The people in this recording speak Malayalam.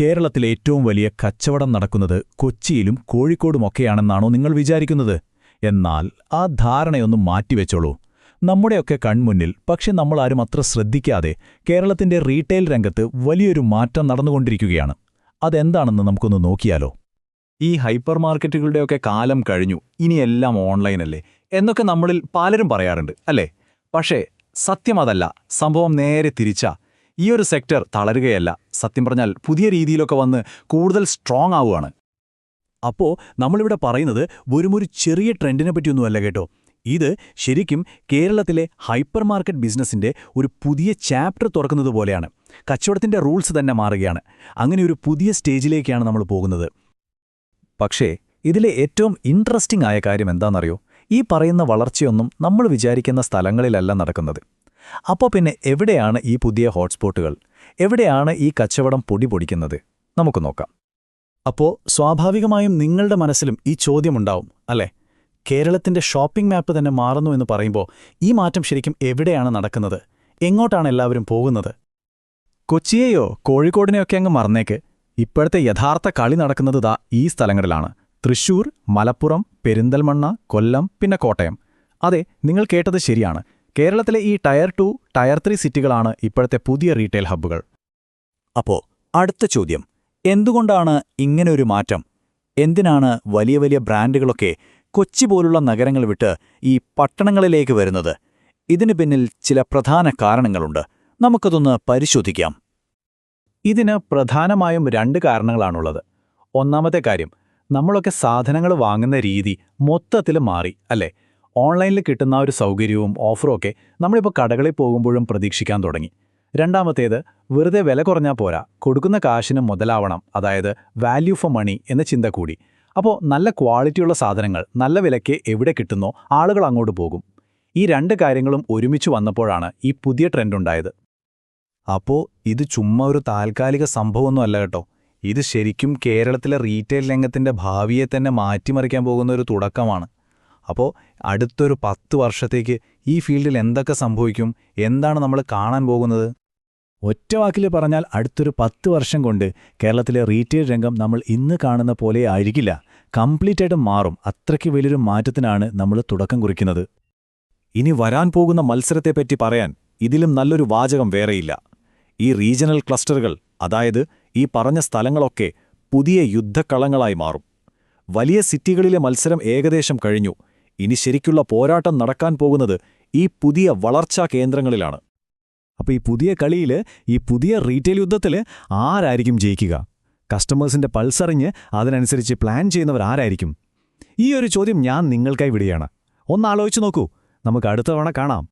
കേരളത്തിലെ ഏറ്റവും വലിയ കച്ചവടം നടക്കുന്നത് കൊച്ചിയിലും കോഴിക്കോടുമൊക്കെയാണെന്നാണോ നിങ്ങൾ വിചാരിക്കുന്നത്? എന്നാൽ ആ ധാരണയൊന്നും മാറ്റിവെച്ചോളൂ. നമ്മുടെയൊക്കെ കൺമുന്നിൽ പക്ഷെ നമ്മളാരും അത്ര ശ്രദ്ധിക്കാതെ കേരളത്തിന്റെ റീറ്റെയിൽ രംഗത്ത് വലിയൊരു മാറ്റം നടന്നുകൊണ്ടിരിക്കുകയാണ്. അതെന്താണെന്ന് നമുക്കൊന്ന് നോക്കിയാലോ? ഈ ഹൈപ്പർ മാർക്കറ്റുകളുടെയൊക്കെ കാലം കഴിഞ്ഞു ഇനിയെല്ലാം ഓൺലൈനല്ലേ? എന്നൊക്കെ നമ്മളിൽ പലരും പറയാറുണ്ട് അല്ലേ? പക്ഷേ സത്യം അതല്ല സംഭവം നേരെ തിരിച്ചാ. ഈ ഒരു സെക്ടർ തളരുകയല്ല. സത്യം പറഞ്ഞാൽ പുതിയ രീതിയിലൊക്കെ വന്ന് കൂടുതൽ സ്ട്രോങ് ആവുകയാണ്. അപ്പോ നമ്മളിവിടെ പറയുന്നത് വെറുമൊരു ചെറിയ ട്രെൻഡിനെ പറ്റിയൊന്നുമല്ല കേട്ടോ. ഇത് ശരിക്കും കേരളത്തിലെ ഹൈപ്പർ മാർക്കറ്റ് ബിസിനസിന്റെ ഒരു പുതിയ ചാപ്റ്റർ തുറക്കുന്നത് പോലെയാണ്. കച്ചവടത്തിന്റെ റൂൾസ് തന്നെ മാറുകയാണ്. അങ്ങനെ ഒരു പുതിയ സ്റ്റേജിലേക്കാണ് നമ്മൾ പോകുന്നത്. പക്ഷേ ഇതിലെ ഏറ്റവും ഇൻട്രസ്റ്റിംഗ് ആയ കാര്യം എന്താണെന്നറിയോ? ഈ പറയുന്ന വളർച്ചയൊന്നും നമ്മൾ വിചാരിക്കുന്ന സ്ഥലങ്ങളിലല്ല നടക്കുന്നത്. അപ്പോൾ പിന്നെ എവിടെയാണ് ഈ പുതിയ ഹോട്ട്സ്പോട്ടുകൾ? എവിടെയാണ് ഈ കച്ചവടം പൊടി പൊടിക്കുന്നത്? നമുക്ക് നോക്കാം. അപ്പോ സ്വാഭാവികമായും നിങ്ങളുടെ മനസ്സിലും ഈ ചോദ്യമുണ്ടാവും അല്ലേ? കേരളത്തിന്റെ ഷോപ്പിംഗ് മാപ്പ് തന്നെ മാറുന്നു എന്ന് പറയുമ്പോൾ ഈ മാറ്റം ശരിക്കും എവിടെയാണ് നടക്കുന്നത്? എങ്ങോട്ടാണ് എല്ലാവരും പോകുന്നത്? കൊച്ചിയെയോ കോഴിക്കോടിനെയൊക്കെ അങ്ങ് മറന്നേക്ക്. ഇപ്പോഴത്തെ യഥാർത്ഥ കളി നടക്കുന്നത് ദാ ഈ സ്ഥലങ്ങളിലാണ്. തൃശൂർ മലപ്പുറം പെരിന്തൽമണ്ണ കൊല്ലം പിന്നെ കോട്ടയം. അതെ നിങ്ങൾ കേട്ടത് ശരിയാണ്. കേരളത്തിലെ ഈ ടയർ ടു ടയർ ത്രീ സിറ്റികളാണ് ഇപ്പോഴത്തെ പുതിയ റീറ്റെയിൽ ഹബ്ബുകൾ. അപ്പോൾ അടുത്ത ചോദ്യം. എന്തുകൊണ്ടാണ് ഇങ്ങനെ ഒരു മാറ്റം? എന്തിനാണ് വലിയ വലിയ ബ്രാൻഡുകളൊക്കെ കൊച്ചി പോലുള്ള നഗരങ്ങൾ വിട്ട് ഈ പട്ടണങ്ങളിലേക്ക് വരുന്നത്? ഇതിനു പിന്നിൽ ചില പ്രധാന കാരണങ്ങളുണ്ട്. നമുക്കതൊന്ന് പരിശോധിക്കാം. ഇതിന് പ്രധാനമായും രണ്ട് കാരണങ്ങളാണുള്ളത്. ഒന്നാമത്തെ കാര്യം നമ്മളൊക്കെ സാധനങ്ങൾ വാങ്ങുന്ന രീതി മൊത്തത്തിൽ മാറി അല്ലേ? ഓൺലൈനിൽ കിട്ടുന്ന ഒരു സൗകര്യവും ഓഫറും ഒക്കെ നമ്മളിപ്പോൾ കടകളിൽ പോകുമ്പോഴും പ്രതീക്ഷിക്കാൻ തുടങ്ങി. രണ്ടാമത്തേത് വെറുതെ വില കുറഞ്ഞാൽ പോരാ. കൊടുക്കുന്ന കാശിന് മുതലാവണം. അതായത് വാല്യൂ ഫോർ മണി എന്ന ചിന്ത കൂടി. അപ്പോൾ നല്ല ക്വാളിറ്റിയുള്ള സാധനങ്ങൾ നല്ല വിലയ്ക്ക് എവിടെ കിട്ടുന്നോ ആളുകൾ അങ്ങോട്ട് പോകും. ഈ രണ്ട് കാര്യങ്ങളും ഒരുമിച്ച് വന്നപ്പോഴാണ് ഈ പുതിയ ട്രെൻഡ് ഉണ്ടായത്. അപ്പോൾ ഇത് ചുമ്മാ ഒരു താൽക്കാലിക സംഭവമൊന്നും അല്ല കേട്ടോ. ഇത് ശരിക്കും കേരളത്തിലെ റീറ്റെയിൽ രംഗത്തിന്റെ ഭാവിയെ തന്നെ മാറ്റിമറിക്കാൻ പോകുന്ന ഒരു തുടക്കമാണ്. അപ്പോൾ അടുത്തൊരു പത്ത് വർഷത്തേക്ക് ഈ ഫീൽഡിൽ എന്തൊക്കെ സംഭവിക്കും? എന്താണ് നമ്മൾ കാണാൻ പോകുന്നത്? ഒറ്റ വാക്കിൽ പറഞ്ഞാൽ അടുത്തൊരു പത്ത് വർഷം കൊണ്ട് കേരളത്തിലെ റീറ്റെയിൽ രംഗം നമ്മൾ ഇന്ന് കാണുന്ന പോലെ ആയിരിക്കില്ല. കംപ്ലീറ്റ് ആയിട്ട് മാറും. അത്രയ്ക്ക് വലിയൊരു മാറ്റത്തിനാണ് നമ്മൾ തുടക്കം കുറിക്കുന്നത്. ഇനി വരാൻ പോകുന്ന മത്സരത്തെപ്പറ്റി പറയാൻ ഇതിലും നല്ലൊരു വാചകം വേറെയില്ല. ഈ റീജിയണൽ ക്ലസ്റ്ററുകൾ അതായത് ഈ പറഞ്ഞ സ്ഥലങ്ങളൊക്കെ പുതിയ യുദ്ധക്കളങ്ങളായി മാറും. വലിയ സിറ്റികളിലെ മത്സരം ഏകദേശം കഴിഞ്ഞു. ഇനി ശരിക്കുള്ള പോരാട്ടം നടക്കാൻ പോകുന്നത് ഈ പുതിയ വളർച്ചാ കേന്ദ്രങ്ങളിലാണ്. അപ്പോൾ ഈ പുതിയ കളിയിൽ ഈ പുതിയ റീറ്റെയിൽ യുദ്ധത്തിൽ ആരായിരിക്കും ജയിക്കുക? കസ്റ്റമേഴ്സിന്റെ പൾസറിഞ്ഞ് അതിനനുസരിച്ച് പ്ലാൻ ചെയ്യുന്നവർ ആരായിരിക്കും? ഈ ഒരു ചോദ്യം ഞാൻ നിങ്ങൾക്കായി വിടുകയാണ്. ഒന്നാലോചിച്ച് നോക്കൂ. നമുക്ക് അടുത്ത തവണ കാണാം.